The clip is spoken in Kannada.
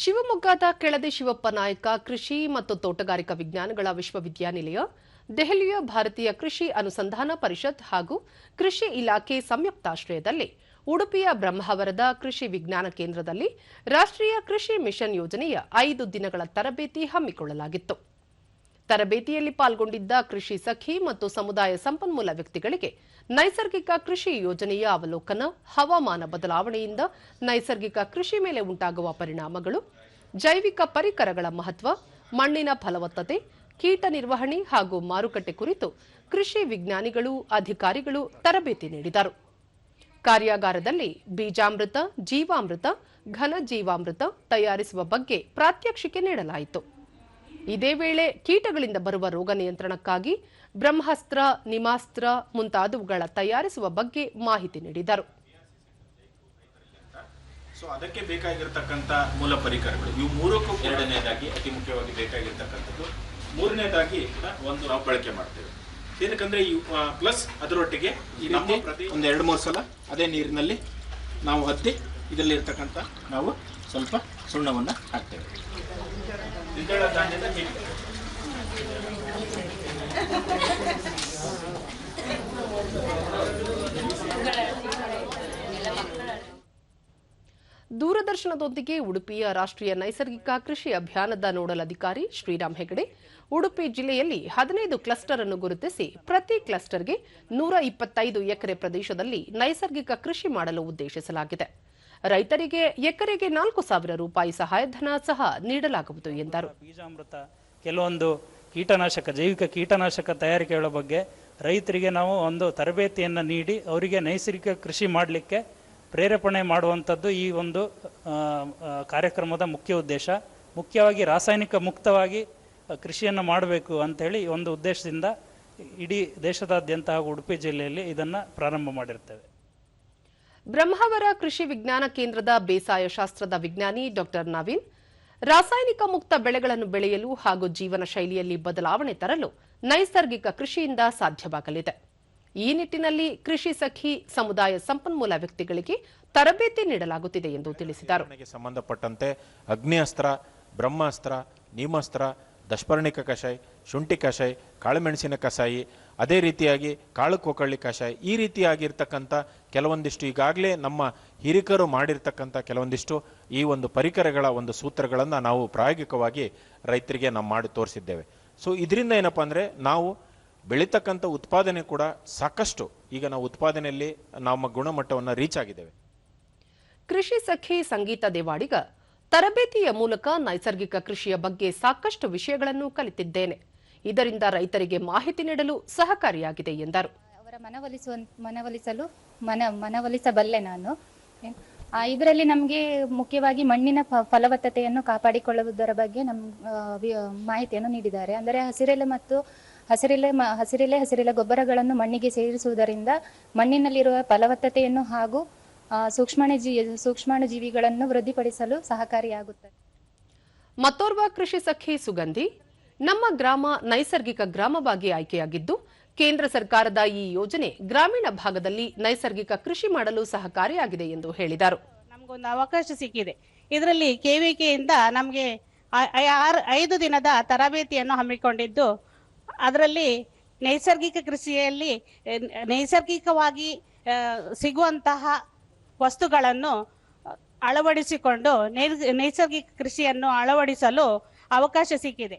ಶಿವಮೊಗ್ಗದ ಕೆಳದಿ ಶಿವಪ್ಪ ನಾಯಕ ಕೃಷಿ ಮತ್ತು ತೋಟಗಾರಿಕಾ ವಿಜ್ಞಾನಗಳ ವಿಶ್ವವಿದ್ಯಾನಿಲಯ, ದೆಹಲಿಯ ಭಾರತೀಯ ಕೃಷಿ ಅನುಸಂಧಾನ ಪರಿಷತ್ ಹಾಗೂ ಕೃಷಿ ಇಲಾಖೆ ಸಂಯುಕ್ತಾಶ್ರಯದಲ್ಲಿ ಉಡುಪಿಯ ಬ್ರಹ್ಮಾವರದ ಕೃಷಿ ವಿಜ್ಞಾನ ಕೇಂದ್ರದಲ್ಲಿ ರಾಷ್ಟ್ರೀಯ ಕೃಷಿ ಮಿಷನ್ ಯೋಜನೆಯ ಐದು ದಿನಗಳ ತರಬೇತಿ ಹಮ್ಮಿಕೊಳ್ಳಲಾಗಿತ್ತು. ತರಬೇತಿಯಲ್ಲಿ ಪಾಲ್ಗೊಂಡಿದ್ದ ಕೃಷಿ ಸಖಿ ಮತ್ತು ಸಮುದಾಯ ಸಂಪನ್ಮೂಲ ವ್ಯಕ್ತಿಗಳಿಗೆ ನೈಸರ್ಗಿಕ ಕೃಷಿ ಯೋಜನೆಯ ಅವಲೋಕನ, ಹವಾಮಾನ ಬದಲಾವಣೆಯಿಂದ ನೈಸರ್ಗಿಕ ಕೃಷಿ ಮೇಲೆ ಉಂಟಾಗುವ ಪರಿಣಾಮಗಳು, ಜೈವಿಕ ಪರಿಕರಗಳ ಮಹತ್ವ, ಮಣ್ಣಿನ ಫಲವತ್ತತೆ, ಕೀಟ ನಿರ್ವಹಣೆ ಹಾಗೂ ಮಾರುಕಟ್ಟೆ ಕುರಿತು ಕೃಷಿ ವಿಜ್ಞಾನಿಗಳು, ಅಧಿಕಾರಿಗಳು ತರಬೇತಿ ನೀಡಿದರು. ಕಾರ್ಯಾಗಾರದಲ್ಲಿ ಬೀಜಾಮೃತ, ಜೀವಾಮೃತ, ಘನ ಜೀವಾಮೃತ ತಯಾರಿಸುವ ಬಗ್ಗೆ ಪ್ರಾತ್ಯಕ್ಷಿಕೆ ನೀಡಲಾಯಿತು. ಇದೇ ವೇಳೆ ಕೀಟಗಳಿಂದ ಬರುವ ರೋಗ ನಿಯಂತ್ರಣಕ್ಕಾಗಿ ಬ್ರಹ್ಮಾಸ್ತ್ರ ನಿಮಾಸ್ತ್ರ ಮುಂತಾದವುಗಳ ತಯಾರಿಸುವ ಬಗ್ಗೆ ಮಾಹಿತಿ ನೀಡಿದರು. ಸೊ ಅದಕ್ಕೆ ಬೇಕಾಗಿರ್ತಕ್ಕಂಥ ಮೂಲ ಪರಿಕರಗಳು. ಇವು ಮೂರಕ್ಕೂ ಎರಡನೇದಾಗಿ ಅತಿ ಮುಖ್ಯವಾಗಿ ಬೇಕಾಗಿರ್ತಕ್ಕಂಥದ್ದು. ಮೂರನೇದಾಗಿ ಒಂದು ನಾವು ಬಳಕೆ ಮಾಡ್ತೇವೆ. ಏನಕ್ಕಂದ್ರೆ ಈ ಪ್ಲಸ್ ಅದರೊಟ್ಟಿಗೆ ಈ ನಮ್ಮ ಪ್ರತಿ ಒಂದು ಎರಡು ಮೂರು ಸಲ ಅದೇ ನೀರಿನಲ್ಲಿ ನಾವು ಹತ್ತಿ ಇದರಲ್ಲಿರ್ತಕ್ಕಂಥ ನಾವು ಸ್ವಲ್ಪ ಸುಣ್ಣವನ್ನು ಹಾಕ್ತೇವೆ. ದ್ವಿದಳ ಧಾನ್ಯದ ದೂರದರ್ಶನದೊಂದಿಗೆ ಉಡುಪಿಯ ರಾಷ್ಟ್ರೀಯ ನೈಸರ್ಗಿಕ ಕೃಷಿ ಅಭಿಯಾನದ ನೋಡಲ್ ಅಧಿಕಾರಿ ಶ್ರೀರಾಮ್ ಹೆಗಡೆ, ಉಡುಪಿ ಜಿಲ್ಲೆಯಲ್ಲಿ ಹದಿನೈದು ಕ್ಲಸ್ಟರ್ ಅನ್ನು ಗುರುತಿಸಿ ಪ್ರತಿ ಕ್ಲಸ್ಟರ್ಗೆ ನೂರ ಇಪ್ಪತ್ತೈದು ಎಕರೆ ಪ್ರದೇಶದಲ್ಲಿ ನೈಸರ್ಗಿಕ ಕೃಷಿ ಮಾಡಲು ಉದ್ದೇಶಿಸಲಾಗಿದೆ. ರೈತರಿಗೆ ಎಕರೆಗೆ ನಾಲ್ಕು ಸಾವಿರ ರೂಪಾಯಿ ಸಹಾಯಧನ ಸಹ ನೀಡಲಾಗುವುದು ಎಂದರು. ಬೀಜಾಮೃತ, ಕೆಲವೊಂದು ಕೀಟನಾಶಕ, ಜೈವಿಕ ಕೀಟನಾಶಕ ತಯಾರಿಕೆಗಳ ಬಗ್ಗೆ ರೈತರಿಗೆ ನಾವು ಒಂದು ತರಬೇತಿಯನ್ನು ನೀಡಿ ಅವರಿಗೆ ನೈಸರ್ಗಿಕ ಕೃಷಿ ಮಾಡಲಿಕ್ಕೆ ಪ್ರೇರೇಪಣೆ ಮಾಡುವಂಥದ್ದು ಈ ಒಂದು ಕಾರ್ಯಕ್ರಮದ ಮುಖ್ಯ ಉದ್ದೇಶ. ಮುಖ್ಯವಾಗಿ ರಾಸಾಯನಿಕ ಮುಕ್ತವಾಗಿ ಕೃಷಿಯನ್ನು ಮಾಡಬೇಕು ಅಂತೇಳಿ ಈ ಒಂದು ಉದ್ದೇಶದಿಂದ ಇಡೀ ದೇಶದಾದ್ಯಂತ ಹಾಗೂ ಉಡುಪಿ ಜಿಲ್ಲೆಯಲ್ಲಿ ಇದನ್ನು ಪ್ರಾರಂಭ ಮಾಡಿರ್ತೇವೆ. ಬ್ರಹ್ಮಾವರ ಕೃಷಿ ವಿಜ್ಞಾನ ಕೇಂದ್ರದ ಬೇಸಾಯ ಶಾಸ್ತ್ರದ ವಿಜ್ಞಾನಿ ಡಾಕ್ಟರ್ ನವೀನ್, ರಾಸಾಯನಿಕ ಮುಕ್ತ ಬೆಳೆಗಳನ್ನು ಬೆಳೆಯಲು ಹಾಗೂ ಜೀವನ ಶೈಲಿಯಲ್ಲಿ ಬದಲಾವಣೆ ತರಲು ನೈಸರ್ಗಿಕ ಕೃಷಿಯಿಂದ ಸಾಧ್ಯವಾಗಲಿದೆ. ಈ ನಿಟ್ಟಿನಲ್ಲಿ ಕೃಷಿ ಸಖಿ, ಸಮುದಾಯ ಸಂಪನ್ಮೂಲ ವ್ಯಕ್ತಿಗಳಿಗೆ ತರಬೇತಿ ನೀಡಲಾಗುತ್ತಿದೆ ಎಂದು ತಿಳಿಸಿದರು. ಸಂಬಂಧಪಟ್ಟಂತೆ ಅಗ್ನಿ ಅಸ್ತ್ರ ಬ್ರಹ್ಮಾಸ್ತ್ರ, ನೀಮಾಸ್ತ್ರ ದಶಪರ್ಣಿಕ ಕಷಾಯ, ಶುಂಠಿ ಕಷಾಯ, ಕಾಳುಮೆಣಸಿನ ಕಷಾಯಿ, ಅದೇ ರೀತಿಯಾಗಿ ಕಾಳು ಕೊಕಳ್ಳಿ ಕಷಾಯ. ಈ ರೀತಿಯಾಗಿರ್ತಕ್ಕಂಥ ಕೆಲವೊಂದಿಷ್ಟು ಈಗಾಗಲೇ ನಮ್ಮ ಹಿರಿಕರು ಮಾಡಿರ್ತಕ್ಕಂಥ ಕೆಲವೊಂದಿಷ್ಟು ಈ ಒಂದು ಪರಿಕರಗಳ ಒಂದು ಸೂತ್ರಗಳನ್ನು ನಾವು ಪ್ರಾಯೋಗಿಕವಾಗಿ ರೈತರಿಗೆ ನಾವು ಮಾಡಿ ತೋರಿಸಿದ್ದೇವೆ. ಸೊ ಇದರಿಂದ ಏನಪ್ಪ ಅಂದರೆ ನಾವು ಬೆಳೀತಕ್ಕಂಥ ಉತ್ಪಾದನೆ ಕೂಡ ಸಾಕಷ್ಟು ಈಗ ನಾವು ಉತ್ಪಾದನೆಯಲ್ಲಿ ನಮ್ಮ ಗುಣಮಟ್ಟವನ್ನು ರೀಚ್ ಆಗಿದ್ದೇವೆ. ಕೃಷಿ ಸಖಿ ಸಂಗೀತ ದೇವಾಡಿಗ ತರಬೇತಿಯ ಮೂಲಕ ನೈಸರ್ಗಿಕ ಕೃಷಿಯ ಬಗ್ಗೆ ಸಾಕಷ್ಟು ವಿಷಯಗಳನ್ನು ಕಲಿತಿದ್ದೇನೆ. ಇದರಿಂದ ರೈತರಿಗೆ ಮಾಹಿತಿ ನೀಡಲು ಸಹಕಾರಿಯಾಗಿದೆ ಎಂದರು. ಅವರ ಮನವೊಲಿಸುವ, ಮನವೊಲಿಸಲು, ಮನ, ಮನವೊಲಿಸಬಲ್ಲೆ ನಾನು. ಇದರಲ್ಲಿ ನಮಗೆ ಮುಖ್ಯವಾಗಿ ಮಣ್ಣಿನ ಫಲವತ್ತತೆಯನ್ನು ಕಾಪಾಡಿಕೊಳ್ಳುವುದರ ಬಗ್ಗೆ ನಮ್ ಮಾಹಿತಿಯನ್ನು ನೀಡಿದ್ದಾರೆ. ಅಂದರೆ ಹಸಿರೆಲೆ ಮತ್ತು ಹಸಿರೆಲೆ ಹಸಿರೆಲೆ ಹಸಿರೆಲೆ ಗೊಬ್ಬರಗಳನ್ನು ಮಣ್ಣಿಗೆ ಸೇರಿಸುವುದರಿಂದ ಮಣ್ಣಿನಲ್ಲಿರುವ ಫಲವತ್ತತೆಯನ್ನು ಹಾಗೂ ಸೂಕ್ಷ್ಮಾಣು ಜೀ ಸೂಕ್ಷ್ಮಾಣು ಜೀವಿಗಳನ್ನು ವೃದ್ಧಿಪಡಿಸಲು ಸಹಕಾರಿಯಾಗುತ್ತದೆ. ಮತ್ತೋರ್ವ ಕೃಷಿ ಸಖಿ ಸುಗಂಧಿ ನಮ್ಮ ಗ್ರಾಮ ನೈಸರ್ಗಿಕ ಗ್ರಾಮವಾಗಿ ಆಯ್ಕೆಯಾಗಿದ್ದು ಕೇಂದ್ರ ಸರ್ಕಾರದ ಈ ಯೋಜನೆ ಗ್ರಾಮೀಣ ಭಾಗದಲ್ಲಿ ನೈಸರ್ಗಿಕ ಕೃಷಿ ಮಾಡಲು ಸಹಕಾರಿಯಾಗಿದೆ ಎಂದು ಹೇಳಿದರು. ನಮಗೊಂದು ಅವಕಾಶ ಸಿಕ್ಕಿದೆ. ಇದರಲ್ಲಿ ಕೆವಿಕೆಯಿಂದ ನಮಗೆ ಆರು ಐದು ದಿನದ ತರಬೇತಿಯನ್ನು ಹಮ್ಮಿಕೊಂಡಿದ್ದು ಅದರಲ್ಲಿ ನೈಸರ್ಗಿಕ ಕೃಷಿಯಲ್ಲಿ ನೈಸರ್ಗಿಕವಾಗಿ ಸಿಗುವಂತಹ ವಸ್ತುಗಳನ್ನು ಅಳವಡಿಸಿಕೊಂಡು ನೈಸರ್ಗಿಕ ಕೃಷಿಯನ್ನು ಅಳವಡಿಸಲು ಅವಕಾಶ ಸಿಕ್ಕಿದೆ.